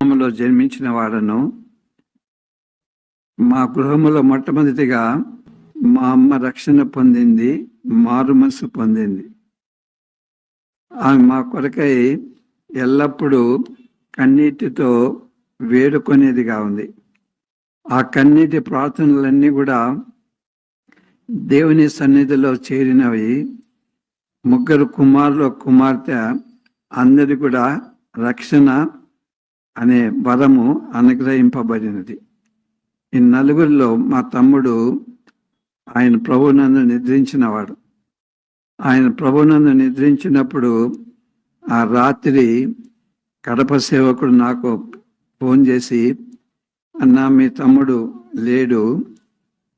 కుటుంబంలో జన్మించిన వాడను మా గృహములో మొట్టమొదటిగా మా అమ్మ రక్షణ పొందింది మారు మనసు పొందింది. ఆమె మా కొరకై ఎల్లప్పుడూ కన్నీటితో వేడుకొనేదిగా ఉంది. ఆ కన్నీటి ప్రార్థనలన్నీ కూడా దేవుని సన్నిధిలో చేరినవి. ముగ్గురు కుమారులు కుమార్తె అందరి కూడా రక్షణ అనే వరము అనుగ్రహింపబడినది. ఈ నలుగురిలో మా తమ్ముడు ఆయన ప్రభునందు నిద్రించినవాడు. ఆయన ప్రభునందు నిద్రించినప్పుడు ఆ రాత్రి కడప సేవకుడు నాకు ఫోన్ చేసి అన్నా మీ తమ్ముడు లేడు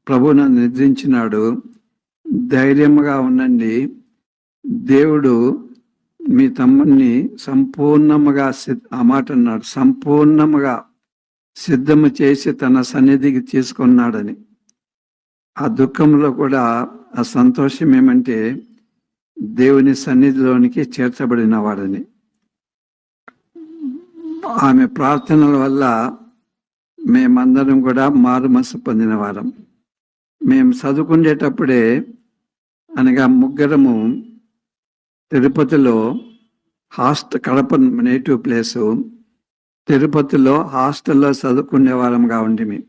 ప్రభును నిద్రించినాడు ధైర్యంగా ఉండండి దేవుడు మీ తమ్ముడిని సంపూర్ణముగా సిద్- ఆ మాట అన్నాడు. సంపూర్ణముగా సిద్ధము చేసి తన సన్నిధికి తీసుకున్నాడని. ఆ దుఃఖంలో కూడా ఆ సంతోషం ఏమంటే దేవుని సన్నిధిలోనికి చేర్చబడిన వాడని. ఆమె ప్రార్థనల వల్ల మేమందరం కూడా మారుమనసు పొందిన వారం. మేము చదువుకునేటప్పుడే అనగా ముగ్గురము తిరుపతిలో హాస్ట కడప నేటివ్ ప్లేసు. తిరుపతిలో హాస్టల్లో చదువుకునే వారంగా ఉండిమి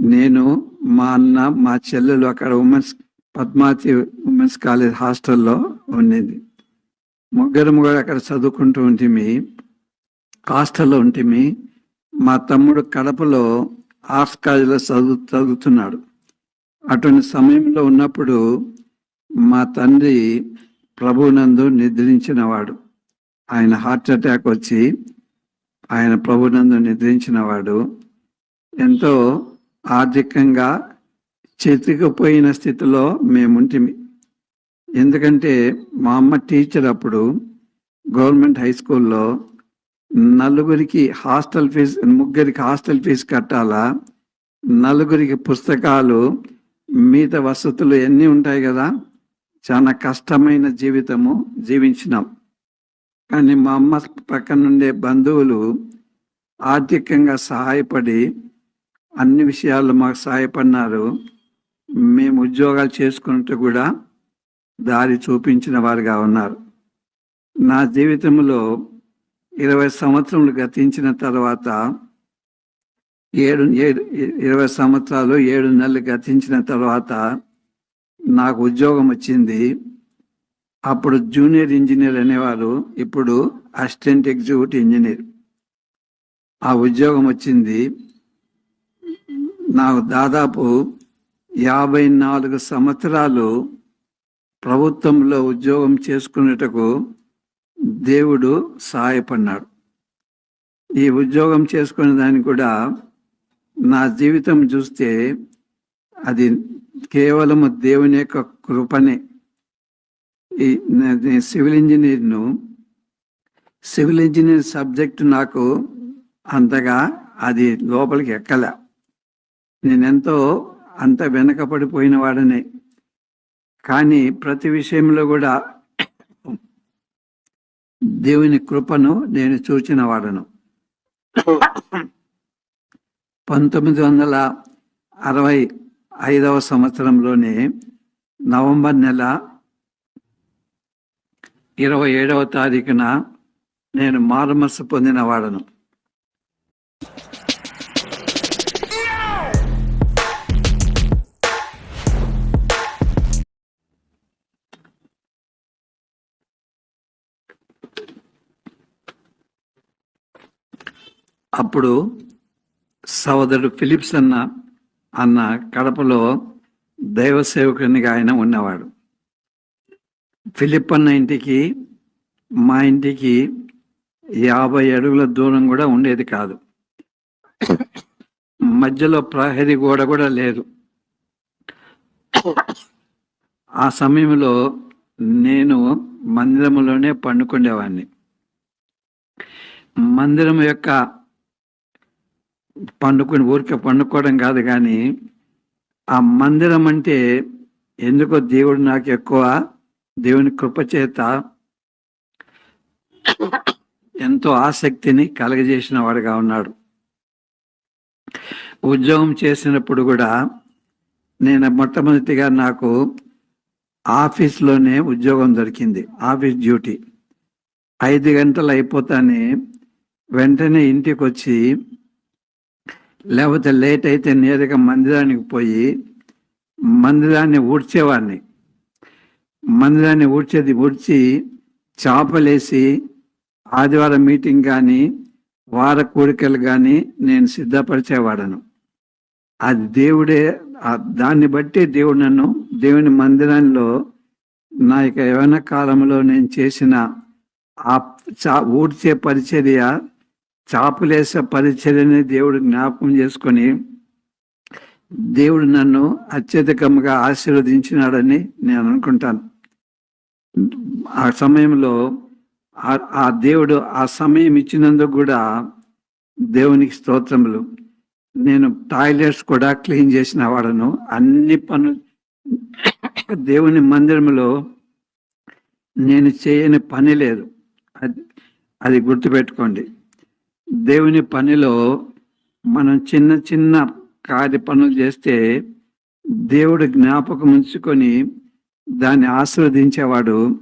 నేను మా అన్న మా చెల్లెలు అక్కడ ఉమెన్స్ పద్మావతి ఉమెన్స్ కాలేజ్ హాస్టల్లో ఉండేది. ముగ్గురు కూడా అక్కడ చదువుకుంటూ ఉంటిమి హాస్టల్లో ఉంటిమి మా తమ్ముడు కడపలో ఆర్ట్స్ కాలేజీలో చదువు చదువుతున్నాడు. అటువంటి సమయంలో ఉన్నప్పుడు మా తండ్రి ప్రభునందు నిద్రించినవాడు. ఆయన హార్ట్ అటాక్ వచ్చి ఆయన ప్రభునందు నిద్రించినవాడు. ఎంతో ఆర్థికంగా చెతికిపోయిన స్థితిలో మేముంటిమి. ఎందుకంటే మా అమ్మ టీచర్ అప్పుడు గవర్నమెంట్ హై స్కూల్లో నలుగురికి హాస్టల్ ఫీజు ముగ్గురికి హాస్టల్ ఫీజు కట్టాలా? నలుగురికి పుస్తకాలు మిగతా వసతులు ఎన్ని ఉంటాయి కదా? చాలా కష్టమైన జీవితము జీవించినాం. కానీ మా అమ్మ ప్రక్కన బంధువులు ఆర్థికంగా సహాయపడి అన్ని విషయాల్లో మాకు సహాయపడినారు. మేము ఉద్యోగాలు చేసుకున్నట్టు కూడా దారి చూపించిన వారుగా ఉన్నారు. నా జీవితంలో ఇరవై సంవత్సరములు గతించిన తర్వాత ఏడు ఏడు ఇరవై సంవత్సరాలు ఏడు నెలలు గతించిన తర్వాత నాకు ఉద్యోగం వచ్చింది. అప్పుడు జూనియర్ ఇంజనీర్ అనేవారు ఇప్పుడు అసిస్టెంట్ ఎగ్జిక్యూటివ్ ఇంజనీర్. ఆ ఉద్యోగం వచ్చింది. నాకు దాదాపు యాభై నాలుగు సంవత్సరాలు ప్రభుత్వంలో ఉద్యోగం చేసుకునేటకు దేవుడు సహాయపడినాడు ఈ ఉద్యోగం చేసుకునే దానికి కూడా నా జీవితం చూస్తే అది కేవలము దేవుని యొక్క కృపనే. ఈ సివిల్ ఇంజనీర్ను సివిల్ ఇంజనీర్ సబ్జెక్టు నాకు అంతగా అది లోపలికి ఎక్కలే. నేనెంతో అంత వెనకపడిపోయిన వాడనే. కానీ ప్రతి విషయంలో కూడా దేవుని కృపను నేను చూచిన వాడను. పంతొమ్మిది వందల అరవై ఐదవ సంవత్సరంలోని నవంబర్ నెల ఇరవై ఏడవ తారీఖున నేను మారుమస్సు పొందినవాడను అప్పుడు సోదరుడు ఫిలిప్స్ అన్న అన్న కడపలో దైవ సేవకునిగా ఆయన ఉన్నవాడు. ఫిలిప్ అన్న ఇంటికి మా ఇంటికి యాభై అడుగుల దూరం కూడా ఉండేది కాదు. మధ్యలో ప్రహరీ గోడ కూడా లేదు. ఆ సమయంలో నేను మందిరంలోనే పండుకునేవాడిని మందిరం యొక్క పండుకుని ఊరికే పండుకోవడం కాదు కానీ ఆ మందిరం అంటే ఎందుకో దేవుడు నాకు ఎక్కువ దేవుని కృప చేత ఎంతో ఆసక్తిని కలగజేసిన వాడుగా ఉన్నాడు. ఉద్యోగం చేసినప్పుడు కూడా నేను మొట్టమొదటిగా నాకు ఆఫీస్లోనే ఉద్యోగం దొరికింది. Office duty. ఐదు గంటలు అయిపోతానే వెంటనే ఇంటికి వచ్చి లేకపోతే లేట్ అయితే నేరుగా మందిరానికి పోయి మందిరాన్ని ఊడ్చేవాడిని. మందిరాన్ని ఊడ్చేది ఊడ్చి చాపలేసి ఆదివారం మీటింగ్ కానీ వార కోరికలు కానీ నేను సిద్ధపరిచేవాడను. అది దేవుడే దాన్ని బట్టి దేవుడు నన్ను దేవుని మందిరంలో నా యొక్క యవన కాలంలో నేను చేసిన ఆ చా ఊడ్చే పరిచర్య చాపులేసే పరిచర్యని దేవుడు జ్ఞాపకం చేసుకొని దేవుడు నన్ను అత్యధికంగా ఆశీర్వదించినాడని నేను అనుకుంటాను. ఆ సమయంలో ఆ- ఆ దేవుడు ఆ సమయం ఇచ్చినందుకు కూడా దేవునికి స్తోత్రములు. నేను టాయిలెట్స్ కూడా క్లీన్ చేసిన వాడను. అన్ని పనులు దేవుని మందిరంలో నేను చేయని పని లేదు. అది అది గుర్తుపెట్టుకోండి. దేవుని పనిలో మనం చిన్న చిన్న కార్య పనులు చేస్తే దేవుడు జ్ఞాపకం ఉంచుకొని దాన్ని ఆస్వాదించేవాడు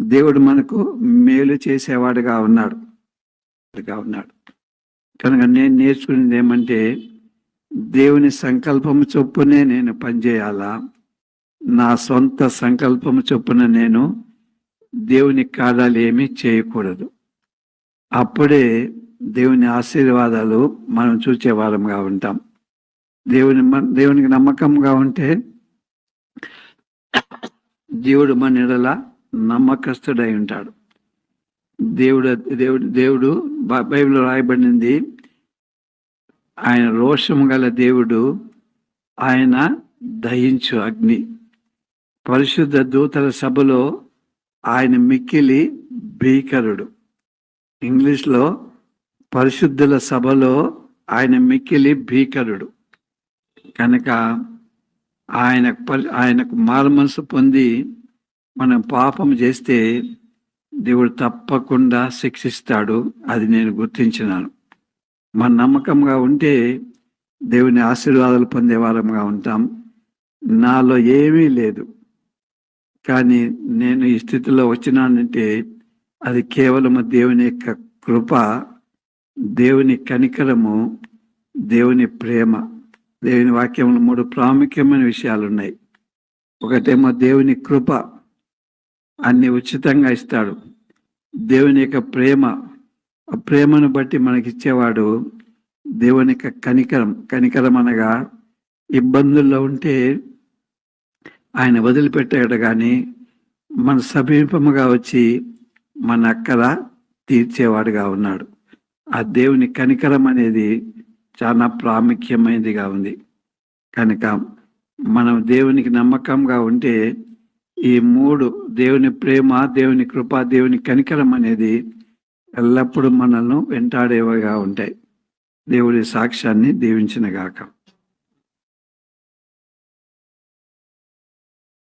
దేవుడు మనకు మేలు చేసేవాడుగా ఉన్నాడు. ఉన్నాడు. కనుక నేను నేర్చుకునేది ఏమంటే దేవుని సంకల్పము చొప్పునే నేను పనిచేయాలా? నా సొంత సంకల్పము చొప్పున నేను దేవుని కాదాలు ఏమీ చేయకూడదు. అప్పుడే దేవుని ఆశీర్వాదాలు మనం చూసేవారంగా ఉంటాం. దేవుని మన- దేవునికి నమ్మకంగా ఉంటే దేవుడు మన ఎడల నమ్మకస్తుడై ఉంటాడు. దేవుడు దేవుడు దేవుడు బై- బైబిల్లో రాయబడింది ఆయన రోషము గల దేవుడు ఆయన దహించు అగ్ని. పరిశుద్ధ దూతల సభలో ఆయన మిక్కిలి భీకరుడు. ఇంగ్లీష్లో పరిశుద్ధుల సభలో ఆయన మిక్కిలి భీకరుడు. కనుక ఆయన ఆయనకు మారుమనసు పొంది మనం పాపం చేస్తే దేవుడు తప్పకుండా శిక్షిస్తాడు అది నేను గుర్తించినాను. మన నమ్మకంగా ఉంటే దేవుని ఆశీర్వాదాలు పొందేవారంగా ఉంటాం. నాలో ఏమీ లేదు. కానీ నేను ఈ స్థితిలో వచ్చినానంటే అది కేవలం దేవుని యొక్క కృప దేవుని కనికరము దేవుని ప్రేమ దేవుని వాక్యంలో మూడు ప్రాముఖ్యమైన విషయాలు ఉన్నాయి ఒకటేమో దేవుని కృప అన్ని ఉచితంగా ఇస్తాడు. దేవుని యొక్క ప్రేమ ఆ ప్రేమను బట్టి మనకిచ్చేవాడు దేవుని యొక్క కనికరం. కనికరం అనగా ఇబ్బందుల్లో ఉంటే ఆయన వదిలిపెట్టాడు కానీ మన సమీపముగా వచ్చి మన అక్కల తీర్చేవాడుగా ఉన్నాడు. ఆ దేవుని కనికరం అనేది చాలా ప్రాముఖ్యమైనదిగా ఉంది. కనుక మనం దేవునికి నమ్మకంగా ఉంటే ఈ మూడు దేవుని ప్రేమ దేవుని కృప దేవుని కనికరం అనేది ఎల్లప్పుడూ మనల్ని వెంటాడేవిగా ఉంటాయి. దేవుడి సాక్ష్యాన్ని దీవించినగాక